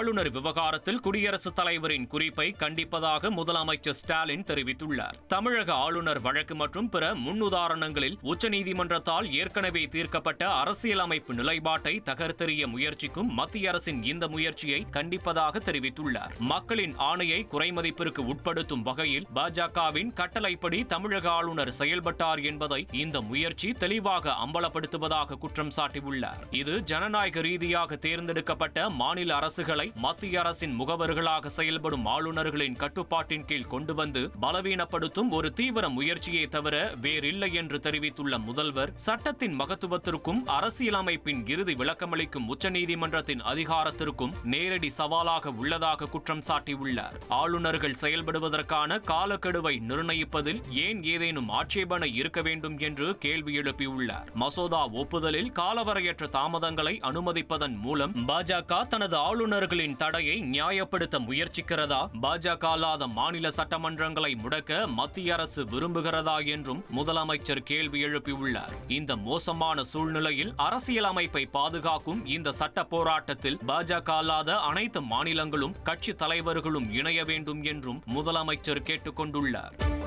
ஆளுநர் விவகாரத்தில் குடியரசுத் தலைவரின் குறிப்பை கண்டிப்பதாக முதலமைச்சர் ஸ்டாலின் தெரிவித்துள்ளார். தமிழக ஆளுநர் வழக்கு மற்றும் பிற முன்னுதாரணங்களில் உச்சநீதிமன்றத்தால் ஏற்கனவே தீர்க்கப்பட்ட அரசியலமைப்பு நிலைப்பாட்டை தகர்த்தெறிய முயற்சிக்கும் மத்திய அரசின் இந்த முயற்சியை கண்டிப்பதாக தெரிவித்துள்ளார். மக்களின் ஆணையை குறைமதிப்பிற்கு உட்படுத்தும் வகையில் பாஜகவின் கட்டளைப்படி தமிழக ஆளுநர் செயல்பட்டார் என்பதை இந்த முயற்சி தெளிவாக அம்பலப்படுத்துவதாக குற்றம் சாட்டியுள்ளார். இது ஜனநாயக ரீதியாக தேர்ந்தெடுக்கப்பட்ட மாநில அரசுகளை மத்திய அரசின் முகவர்களாக செயல்படும் ஆளுநர்களின் கட்டுப்பாட்டின் கீழ் கொண்டு வந்து பலவீனப்படுத்தும் ஒரு தீவிர முயற்சியை தவிர வேறில்லை என்று தெரிவித்துள்ள முதல்வர் சட்டத்தின் மகத்துவத்திற்கும் அரசியலமைப்பின் இறுதி விளக்கமளிக்கும் உச்சநீதிமன்றத்தின் அதிகாரத்திற்கும் நேரடி சவாலாக உள்ளதாக குற்றம் சாட்டியுள்ளார். ஆளுநர்கள் செயல்படுவதற்கான காலக்கெடுவை நிர்ணயிப்பதில் ஏன் ஏதேனும் ஆட்சேபனை இருக்க வேண்டும் என்று கேள்வி எழுப்பியுள்ளார். மசோதா ஒப்புதலில் காலவரையற்ற தாமதங்களை அனுமதிப்பதன் மூலம் பாஜக தனது ஆளுநர்களின் தடையை நியாயப்படுத்த முயற்சிக்கிறதா? பாஜக அல்லாத மாநில சட்டமன்றங்களை முடக்க மத்திய அரசு விரும்புகிறதா என்றும் முதலமைச்சர் கேள்வி எழுப்பியுள்ளார். இந்த மோசமான சூழ்நிலையில் அரசியலமைப்பை பாதுகாக்கும் இந்த சட்ட போராட்டத்தில் பாஜக அல்லாத அனைத்து மாநிலங்களும் கட்சி தலைவர்களும் இணைய வேண்டும் என்றும் முதலமைச்சர் கேட்டுக்கொண்டுள்ளார்.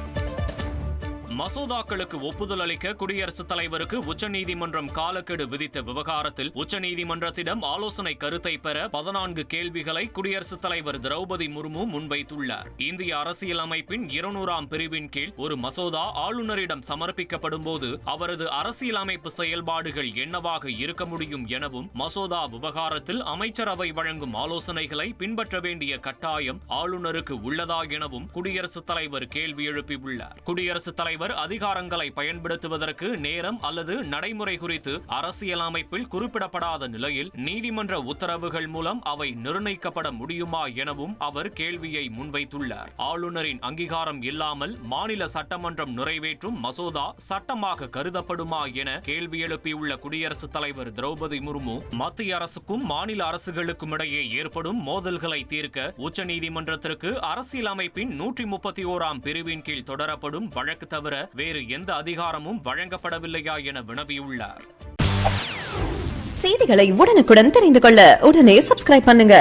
மசோதாக்களுக்கு ஒப்புதல் அளிக்க குடியரசுத் தலைவருக்கு உச்சநீதிமன்றம் காலக்கெடு விதித்த விவகாரத்தில் உச்சநீதிமன்றத்திடம் ஆலோசனை கருத்தை பெற பதினான்கு கேள்விகளை குடியரசுத் தலைவர் திரௌபதி முர்மு முன்வைத்துள்ளார். இந்திய அரசியலமைப்பின் இருநூறாம் பிரிவின் கீழ் ஒரு மசோதா ஆளுநரிடம் சமர்ப்பிக்கப்படும் போது அவரது அரசியலமைப்பு செயல்பாடுகள் என்னவாக இருக்க முடியும் எனவும் மசோதா விவகாரத்தில் அமைச்சரவை வழங்கும் ஆலோசனைகளை பின்பற்ற வேண்டிய கட்டாயம் ஆளுநருக்கு உள்ளதா எனவும் குடியரசுத் தலைவர் கேள்வி எழுப்பியுள்ளார். குடியரசுத் தலைவர் அதிகாரங்களை பயன்படுத்துவதற்கு நேரம் அல்லது நடைமுறை குறித்து அரசியலமைப்பில் குறிப்பிடப்படாத நிலையில் நீதிமன்ற உத்தரவுகள் மூலம் அவை நிர்ணயிக்கப்பட முடியுமா எனவும் அவர் கேள்வியை முன்வைத்துள்ளார். ஆளுநரின் அங்கீகாரம் இல்லாமல் மாநில சட்டமன்றம் நிறைவேற்றும் மசோதா சட்டமாக கருதப்படுமா என கேள்வி எழுப்பியுள்ள குடியரசுத் தலைவர் திரௌபதி முர்மு மத்திய அரசுக்கும் மாநில அரசுகளுக்கும் இடையே ஏற்படும் மோதல்களை தீர்க்க உச்சநீதிமன்றத்திற்கு அரசியலமைப்பின் நூற்றி முப்பத்தி ஓராம் பிரிவின் கீழ் தொடரப்படும் வழக்கு தவிர வேறு எந்த அதிகாரமும் வழங்கப்படவில்லையா என வினவியுள்ளார். செய்திகளை உடனுக்குடன் தெரிந்து கொள்ள உடனே சப்ஸ்கிரைப் பண்ணுங்க.